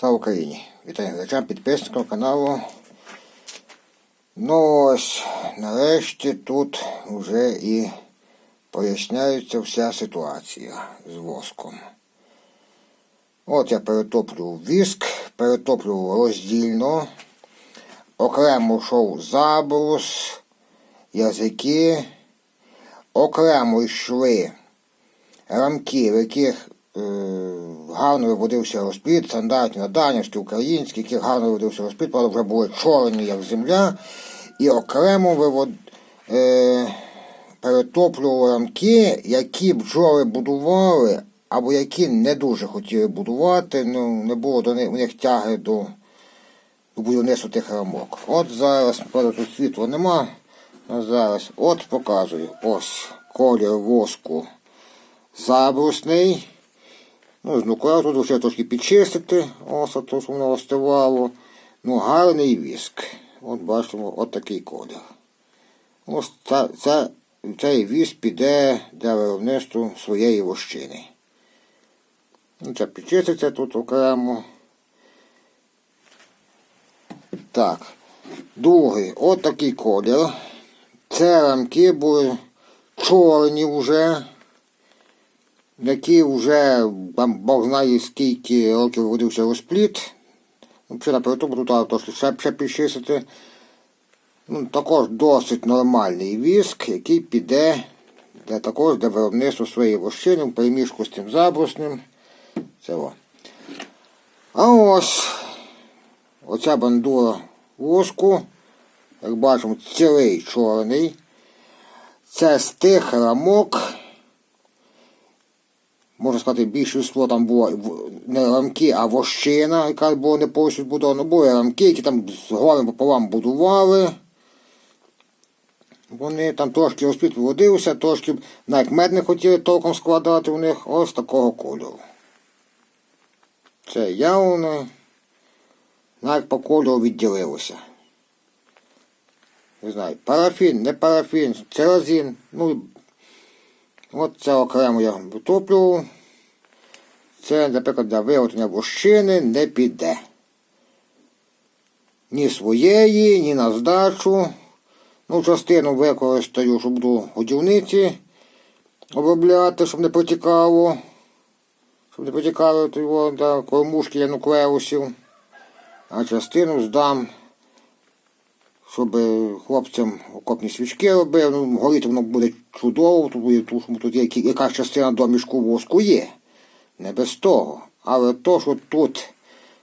Слава Україні! Вітаю глядачам, підписникам каналу. Ну ось, нарешті тут вже і поясняється вся ситуація з воском. От я перетоплю віск, перетоплю роздільно, окремо йшов забрус, язики, окремо йшли рамки, в яких гарно виводився розплід, стандартні, наданівські, українські, які гарно виводився розплід, правда вже були чорні, як земля, і окремо вивод, е, перетоплювали рамки, які бджоли будували, або які не дуже хотіли будувати, ну, не було до них, у них тяги до, будівництва тих рамок. От зараз, правда, тут світла нема, зараз от показую, ось колір воску забрусний. Ну, тут вже трошки підчистити, ось що воно остивало. Ну, гарний віск. От бачимо, от такий колір. Ось ця, ця, цей віск піде для виробництва своєї вощини. Ну, Це підчиститься тут окремо. Так. Другий, от такий колір. Це рамки були чорні вже які вже Бог знає скільки років виводився розпліт. Ну, ще наперед буду трошки ще, ще підчистити. Ну, також досить нормальний віск, який піде для також для виробництва своєї вощини в переміжку з тим забрусним. Це о. А ось оця бандура воску, як бачимо, цілий чорний. Це з тих рамок можна сказати, більшість там було не рамки, а вощина, яка була не повністю збудована. Були рамки, які там з горем пополам будували. Вони там трошки розпіт виводився, трошки навіть мед не хотіли толком складати у них ось такого кольору. Це явно навіть по кольору відділилося. Не знаю, парафін, не парафін, церозин, ну От це окремо я витоплю. Це, наприклад, для виготовлення вощини не піде. Ні своєї, ні на здачу. Ну, частину використаю, щоб буду годівниці обробляти, щоб не протікало. Щоб не протікало його да, кормушки нуклеусів. А частину здам щоб хлопцям окопні свічки робив, ну, горіти воно буде чудово, тому тут, тут є якась частина домішку воску є. Не без того. Але то, що тут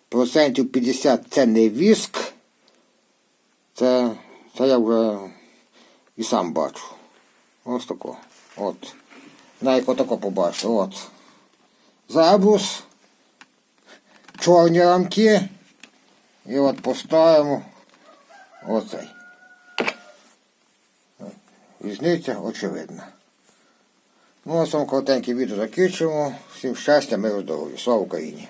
процентів 50 це не віск, це, це я вже і сам бачу. Ось тако. От. Навіть отако побачив. От. Забрус. Чорні рамки. І от поставимо. Оцей. Різниця очевидна. Ну, а сам коротеньке відео закінчуємо. Всім щастя, миру, здоров'я. Слава Україні!